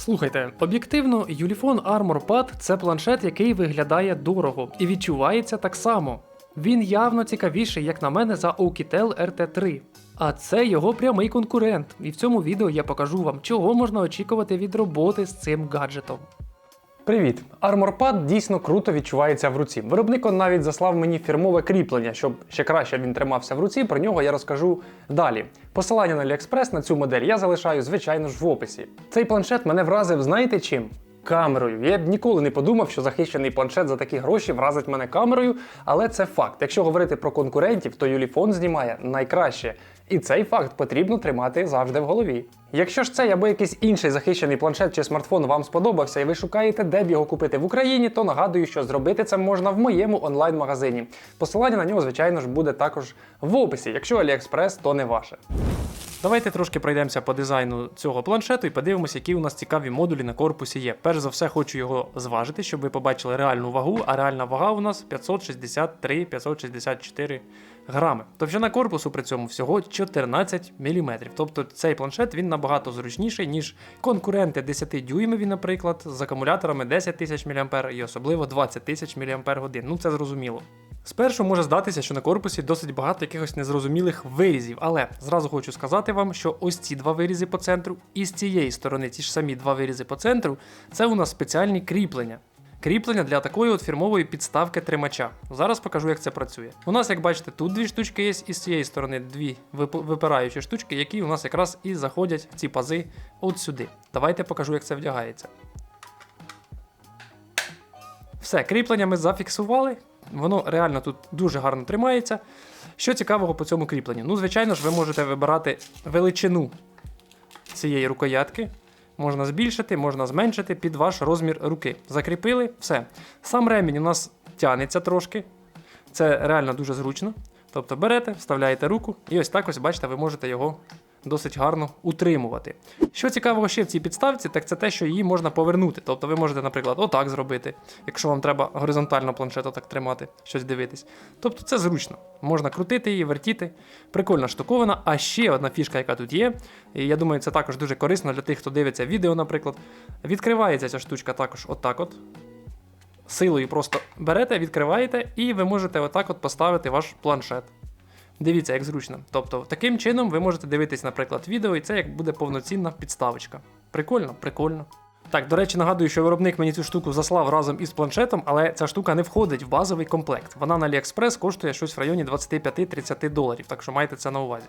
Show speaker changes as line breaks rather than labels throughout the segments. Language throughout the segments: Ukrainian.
Слухайте, об'єктивно, Юліфон Armor Pad – це планшет, який виглядає дорого і відчувається так само. Він явно цікавіший, як на мене, за Oukitel RT3. А це його прямий конкурент, і в цьому відео я покажу вам, чого можна очікувати від роботи з цим гаджетом. Привіт! Арморпад дійсно круто відчувається в руці. Виробник он навіть заслав мені фірмове кріплення, щоб ще краще він тримався в руці. Про нього я розкажу далі. Посилання на AliExpress на цю модель я залишаю, звичайно ж, в описі. Цей планшет мене вразив, знаєте чим? Камерою. Я б ніколи не подумав, що захищений планшет за такі гроші вразить мене камерою, але це факт. Якщо говорити про конкурентів, то Юліфон знімає найкраще. І цей факт потрібно тримати завжди в голові. Якщо ж цей або якийсь інший захищений планшет чи смартфон вам сподобався і ви шукаєте, де б його купити в Україні, то нагадую, що зробити це можна в моєму онлайн-магазині. Посилання на нього, звичайно ж, буде також в описі. Якщо AliExpress, то не ваше. Давайте трошки пройдемося по дизайну цього планшету і подивимося, які у нас цікаві модулі на корпусі є. Перш за все, хочу його зважити, щоб ви побачили реальну вагу, а реальна вага у нас 563-564 грами. Товщина корпусу при цьому всього 14 мм. Тобто цей планшет він набагато зручніший, ніж конкуренти 10 дюймові, наприклад, з акумуляторами 10 тисяч мА і особливо 20 тисяч мАч. Ну це зрозуміло. Спершу може здатися, що на корпусі досить багато якихось незрозумілих вирізів, але зразу хочу сказати вам, що ось ці два вирізи по центру, і з цієї сторони ті ж самі два вирізи по центру, це у нас спеціальні кріплення. Кріплення для такої от фірмової підставки тримача. Зараз покажу, як це працює. У нас, як бачите, тут дві штучки є, і з цієї сторони дві випираючі штучки, які у нас якраз і заходять в ці пази от сюди. Давайте покажу, як це вдягається. Все, кріплення ми зафіксували. Воно реально тут дуже гарно тримається. Що цікавого по цьому кріпленню? Ну, звичайно ж, ви можете вибирати величину цієї рукоятки. Можна збільшити, можна зменшити під ваш розмір руки. Закріпили, все. Сам ремінь у нас тягнеться трошки. Це реально дуже зручно. Тобто берете, вставляєте руку, і ось так ось, бачите, ви можете його досить гарно утримувати. Що цікавого ще в цій підставці, так це те, що її можна повернути. Тобто ви можете, наприклад, отак зробити, якщо вам треба горизонтально планшет отак тримати, щось дивитись. Тобто це зручно. Можна крутити її, вертіти. Прикольна штуковина. А ще одна фішка, яка тут є, і я думаю, це також дуже корисно для тих, хто дивиться відео, наприклад. Відкривається ця штучка також отак от. Силою просто берете, відкриваєте, і ви можете отак от поставити ваш планшет. Дивіться, як зручно. Тобто, таким чином ви можете дивитись, наприклад, відео, і це як буде повноцінна підставочка. Прикольно, прикольно. Так, до речі, нагадую, що виробник мені цю штуку заслав разом із планшетом, але ця штука не входить в базовий комплект. Вона на AliExpress коштує щось в районі 25-30 доларів, так що майте це на увазі.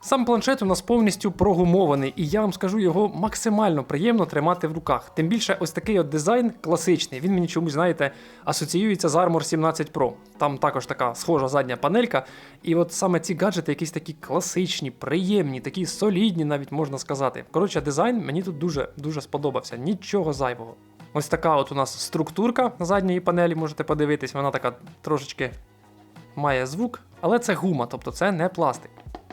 Сам планшет у нас повністю прогумований, і я вам скажу, його максимально приємно тримати в руках. Тим більше, ось такий от дизайн класичний. Він мені чомусь, знаєте, асоціюється з Armor 17 Pro. Там також така схожа задня панелька. І от саме ці гаджети якісь такі класичні, приємні, такі солідні, навіть можна сказати. Коротше, дизайн мені тут дуже дуже сподобався. Нічого зайвого. Ось така от у нас структурка на задньої панелі, можете подивитись, вона така трошечки має звук, але це гума, тобто це не пластик.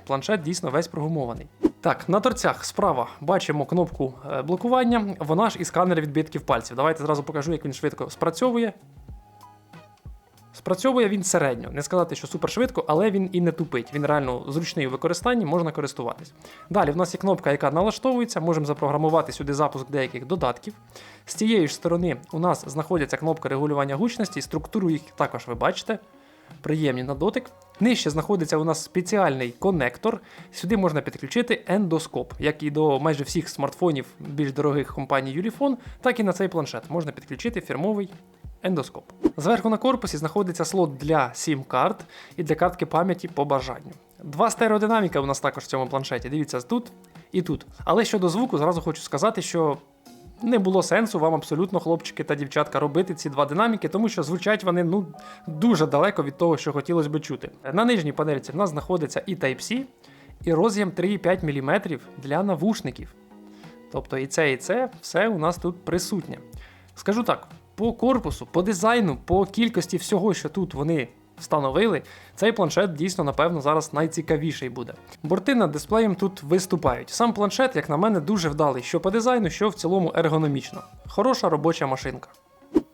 Планшет дійсно весь прогумований. Так, на торцях справа бачимо кнопку е, блокування, вона ж і сканер відбитків пальців. Давайте зразу покажу, як він швидко спрацьовує. Спрацьовує він середньо. Не сказати, що супер швидко, але він і не тупить. Він реально зручний у використанні, можна користуватись. Далі в нас є кнопка, яка налаштовується, можемо запрограмувати сюди запуск деяких додатків. З цієї ж сторони у нас знаходиться кнопка регулювання гучності, структуру їх також ви бачите. Приємні на дотик. Нижче знаходиться у нас спеціальний конектор. Сюди можна підключити ендоскоп, як і до майже всіх смартфонів більш дорогих компаній Ulefone, так і на цей планшет можна підключити фірмовий ендоскоп. Зверху на корпусі знаходиться слот для SIM-карт і для картки пам'яті по бажанню. Два стереодинаміка у нас також в цьому планшеті. Дивіться тут і тут. Але щодо звуку, зразу хочу сказати, що не було сенсу вам абсолютно, хлопчики та дівчатка, робити ці два динаміки, тому що звучать вони ну дуже далеко від того, що хотілося би чути. На нижній панельці в нас знаходиться і Type-C, і роз'єм 3,5 мм для навушників. Тобто і це, і це все у нас тут присутнє. Скажу так, по корпусу, по дизайну, по кількості всього, що тут вони встановили, цей планшет дійсно, напевно, зараз найцікавіший буде. Борти над дисплеєм тут виступають. Сам планшет, як на мене, дуже вдалий, що по дизайну, що в цілому ергономічно. Хороша робоча машинка.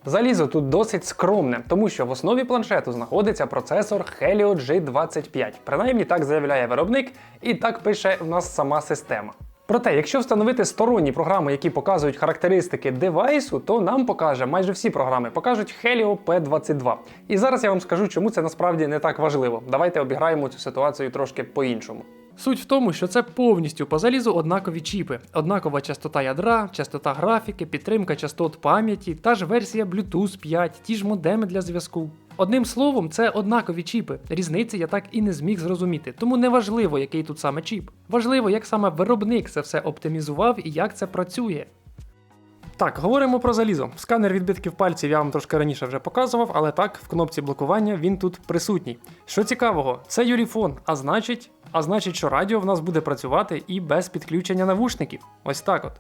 Залізо тут досить скромне, тому що в основі планшету знаходиться процесор Helio G25. Принаймні так заявляє виробник, і так пише в нас сама система.
Проте, якщо встановити сторонні програми, які показують характеристики девайсу, то нам покаже майже всі програми, покажуть Helio P22. І зараз я вам скажу, чому це насправді не так важливо. Давайте обіграємо цю ситуацію трошки по-іншому.
Суть в тому, що це повністю по залізу однакові чіпи, однакова частота ядра, частота графіки, підтримка частот пам'яті, та ж версія Bluetooth 5, ті ж модеми для зв'язку. Одним словом, це однакові чіпи. Різниці я так і не зміг зрозуміти. Тому не важливо, який тут саме чіп. Важливо, як саме виробник це все оптимізував і як це працює. Так, говоримо про залізо. Сканер відбитків пальців я вам трошки раніше вже показував, але так, в кнопці блокування він тут присутній. Що цікавого, це юріфон, а значить, а значить, що радіо в нас буде працювати і без підключення навушників. Ось так от.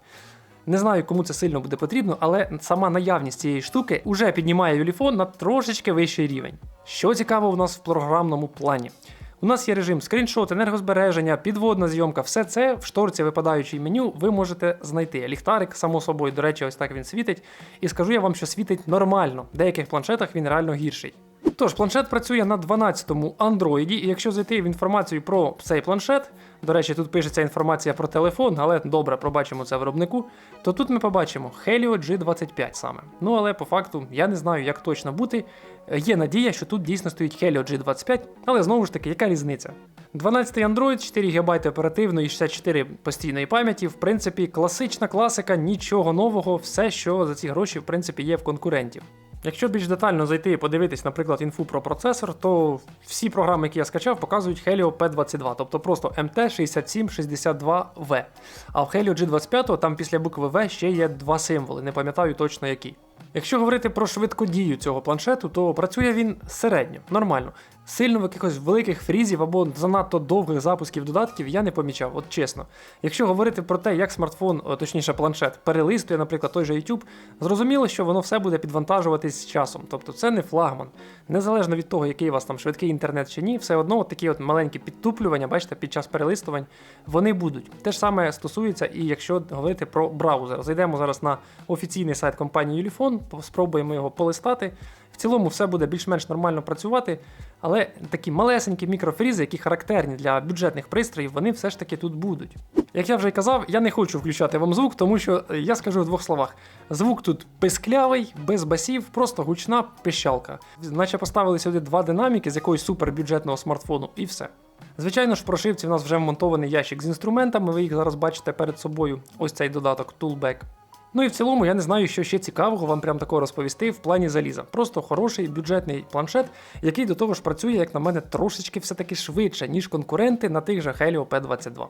Не знаю, кому це сильно буде потрібно, але сама наявність цієї штуки вже піднімає юліфон на трошечки вищий рівень. Що цікаво у нас в програмному плані? У нас є режим скріншот, енергозбереження, підводна зйомка, все це в шторці випадаючий меню ви можете знайти. Ліхтарик, само собою, до речі, ось так він світить. І скажу я вам, що світить нормально. В деяких планшетах він реально гірший. Тож, планшет працює на 12-му Android, і якщо зайти в інформацію про цей планшет, до речі, тут пишеться інформація про телефон, але добре, пробачимо це виробнику, то тут ми побачимо Helio G25 саме. Ну але по факту я не знаю, як точно бути. Є надія, що тут дійсно стоїть Helio G25, але знову ж таки, яка різниця? 12-й Android, 4 ГБ оперативної, 64 постійної пам'яті. В принципі, класична класика, нічого нового, все, що за ці гроші, в принципі, є в конкурентів. Якщо більш детально зайти і подивитись, наприклад, інфу про процесор, то всі програми, які я скачав, показують Helio P22, тобто просто MT6762V. А в Helio G25 там після букви V ще є два символи, не пам'ятаю точно які. Якщо говорити про швидкодію цього планшету, то працює він середньо, нормально. Сильно в якихось великих фрізів або занадто довгих запусків додатків я не помічав, от чесно. Якщо говорити про те, як смартфон, точніше планшет, перелистує, наприклад, той же YouTube, зрозуміло, що воно все буде підвантажуватись з часом. Тобто це не флагман. Незалежно від того, який у вас там швидкий інтернет чи ні, все одно от такі от маленькі підтуплювання, бачите, під час перелистувань, вони будуть. Те ж саме стосується і якщо говорити про браузер. Зайдемо зараз на офіційний сайт компанії Ulefone, спробуємо його полистати. В цілому все буде більш-менш нормально працювати, але такі малесенькі мікрофрізи, які характерні для бюджетних пристроїв, вони все ж таки тут будуть. Як я вже й казав, я не хочу включати вам звук, тому що е, я скажу в двох словах: звук тут писклявий, без басів, просто гучна пищалка. Наче поставили сюди два динаміки з якогось супербюджетного смартфону, і все. Звичайно ж, в прошивці в нас вже вмонтований ящик з інструментами, ви їх зараз бачите перед собою. Ось цей додаток Toolback. Ну і в цілому я не знаю, що ще цікавого вам прям такого розповісти в плані заліза. Просто хороший бюджетний планшет, який до того ж працює, як на мене, трошечки все-таки швидше, ніж конкуренти на тих же Helio P22.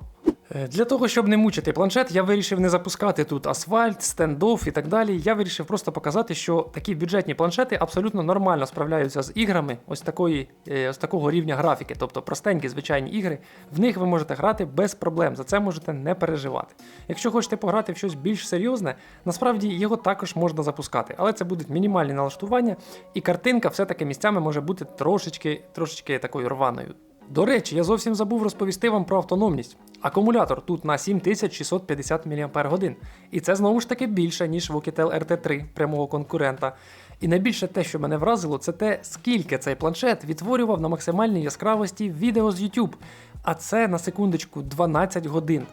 Е, Для того, щоб не мучити планшет, я вирішив не запускати тут асфальт, стендоф і так далі. Я вирішив просто показати, що такі бюджетні планшети абсолютно нормально справляються з іграми ось такої, е, ось такого рівня графіки, тобто простенькі звичайні ігри. В них ви можете грати без проблем. За це можете не переживати. Якщо хочете пограти в щось більш серйозне, насправді його також можна запускати, але це будуть мінімальні налаштування, і картинка все-таки місцями може бути трошечки, трошечки такою рваною. До речі, я зовсім забув розповісти вам про автономність. Акумулятор тут на 7650 мАч, і це знову ж таки більше, ніж в Oukitel RT3 прямого конкурента. І найбільше те, що мене вразило, це те, скільки цей планшет відтворював на максимальній яскравості відео з YouTube. А це на секундочку 12 годин.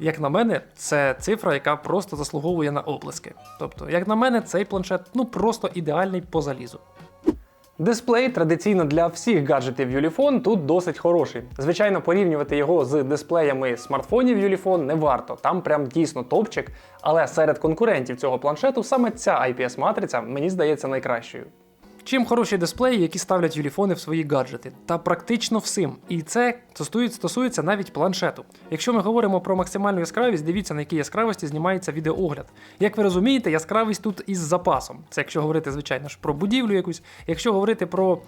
Як на мене, це цифра, яка просто заслуговує на оплески. Тобто, як на мене, цей планшет ну просто ідеальний по залізу.
Дисплей традиційно для всіх гаджетів Юліфон тут досить хороший. Звичайно, порівнювати його з дисплеями смартфонів Юліфон не варто. Там прям дійсно топчик. Але серед конкурентів цього планшету саме ця IPS-матриця мені здається найкращою.
Чим хороші дисплеї, які ставлять юліфони в свої гаджети, та практично всім. І це стосується, навіть планшету. Якщо ми говоримо про максимальну яскравість, дивіться на якій яскравості знімається відеоогляд. Як ви розумієте, яскравість тут із запасом. Це якщо говорити, звичайно ж, про будівлю якусь, якщо говорити про.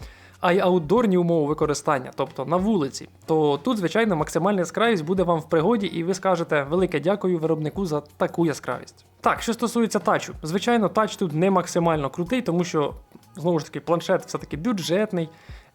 А й аутдорні умови використання, тобто на вулиці, то тут, звичайно, максимальна яскравість буде вам в пригоді, і ви скажете велике дякую виробнику за таку яскравість. Так, що стосується тачу, звичайно, тач тут не максимально крутий, тому що знову ж таки планшет все-таки бюджетний.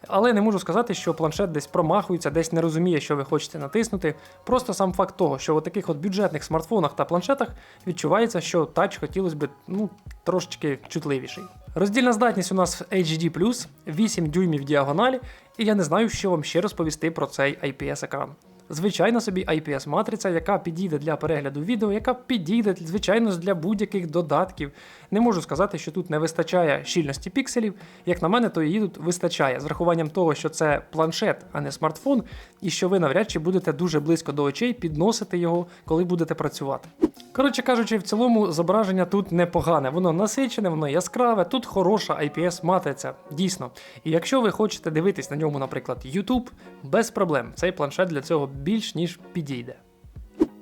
Але не можу сказати, що планшет десь промахується, десь не розуміє, що ви хочете натиснути. Просто сам факт того, що у таких от бюджетних смартфонах та планшетах відчувається, що тач хотілося б ну, трошечки чутливіший. Роздільна здатність у нас HD+, 8 дюймів діагоналі, і я не знаю, що вам ще розповісти про цей IPS-екран. Звичайна собі IPS-матриця, яка підійде для перегляду відео, яка підійде, звичайно для будь-яких додатків. Не можу сказати, що тут не вистачає щільності пікселів. Як на мене, то її тут вистачає з врахуванням того, що це планшет, а не смартфон, і що ви навряд чи будете дуже близько до очей підносити його, коли будете працювати. Коротше кажучи, в цілому зображення тут непогане, воно насичене, воно яскраве, тут хороша IPS-матриця, дійсно. І якщо ви хочете дивитись на ньому, наприклад, YouTube, без проблем, цей планшет для цього більш ніж підійде.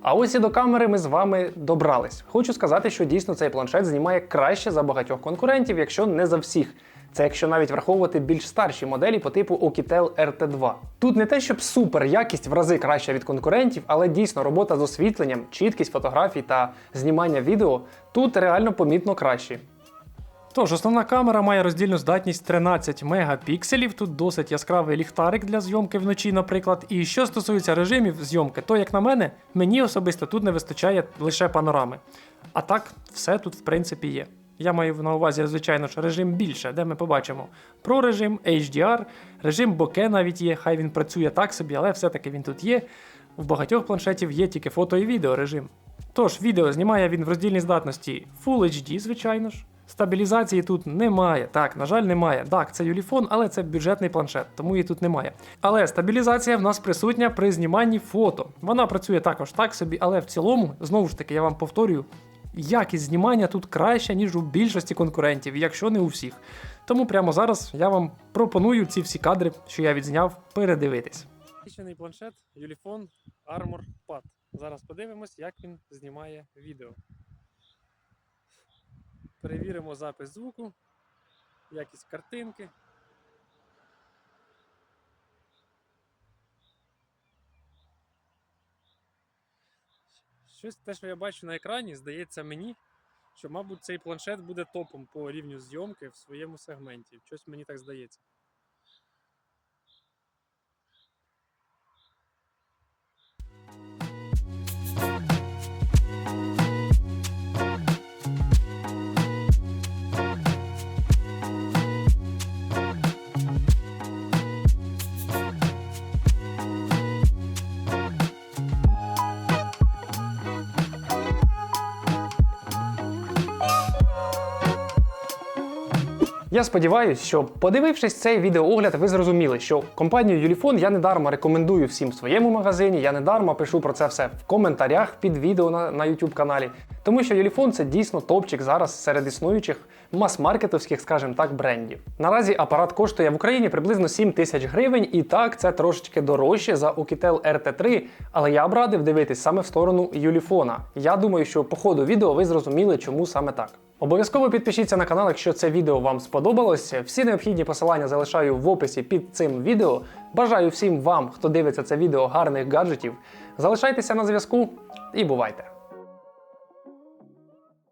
А ось і до камери ми з вами добрались. Хочу сказати, що дійсно цей планшет знімає краще за багатьох конкурентів, якщо не за всіх. Це якщо навіть враховувати більш старші моделі по типу Oukitel RT2. Тут не те, щоб супер якість в рази краща від конкурентів, але дійсно робота з освітленням, чіткість фотографій та знімання відео тут реально помітно кращі.
Тож, основна камера має роздільну здатність 13 мегапікселів. Тут досить яскравий ліхтарик для зйомки вночі, наприклад. І що стосується режимів зйомки, то як на мене, мені особисто тут не вистачає лише панорами. А так, все тут в принципі є. Я маю на увазі, звичайно ж, режим більше, де ми побачимо про режим, HDR, режим боке навіть є, хай він працює так собі, але все-таки він тут є. В багатьох планшетів є тільки фото і відео режим. Тож, відео знімає він в роздільній здатності Full HD, звичайно ж. Стабілізації тут немає. Так, на жаль, немає. Так, це юліфон, але це бюджетний планшет, тому її тут немає. Але стабілізація в нас присутня при зніманні фото. Вона працює також так собі, але в цілому, знову ж таки, я вам повторюю, якість знімання тут краща, ніж у більшості конкурентів, якщо не у всіх. Тому прямо зараз я вам пропоную ці всі кадри, що я відзняв, передивитись. Захищений планшет Ulefone Armor Pad. Зараз подивимось, як він знімає відео. Перевіримо запис звуку, якість картинки. Щось те, що я бачу на екрані, здається мені, що, мабуть, цей планшет буде топом по рівню зйомки в своєму сегменті. Щось мені так здається.
Я сподіваюся, що подивившись цей відеоогляд, ви зрозуміли, що компанію Юліфон я недарма рекомендую всім в своєму магазині. Я недарма пишу про це все в коментарях під відео на, на YouTube каналі. Тому що Юліфон це дійсно топчик зараз серед існуючих мас-маркетовських, скажімо так, брендів. Наразі апарат коштує в Україні приблизно 7 тисяч гривень, і так це трошечки дорожче за Oukitel RT3, але я б радив дивитись саме в сторону Юліфона. Я думаю, що по ходу відео ви зрозуміли, чому саме так. Обов'язково підпишіться на канал, якщо це відео вам сподобалось. Всі необхідні посилання залишаю в описі під цим відео. Бажаю всім вам, хто дивиться це відео, гарних гаджетів. Залишайтеся на зв'язку і бувайте!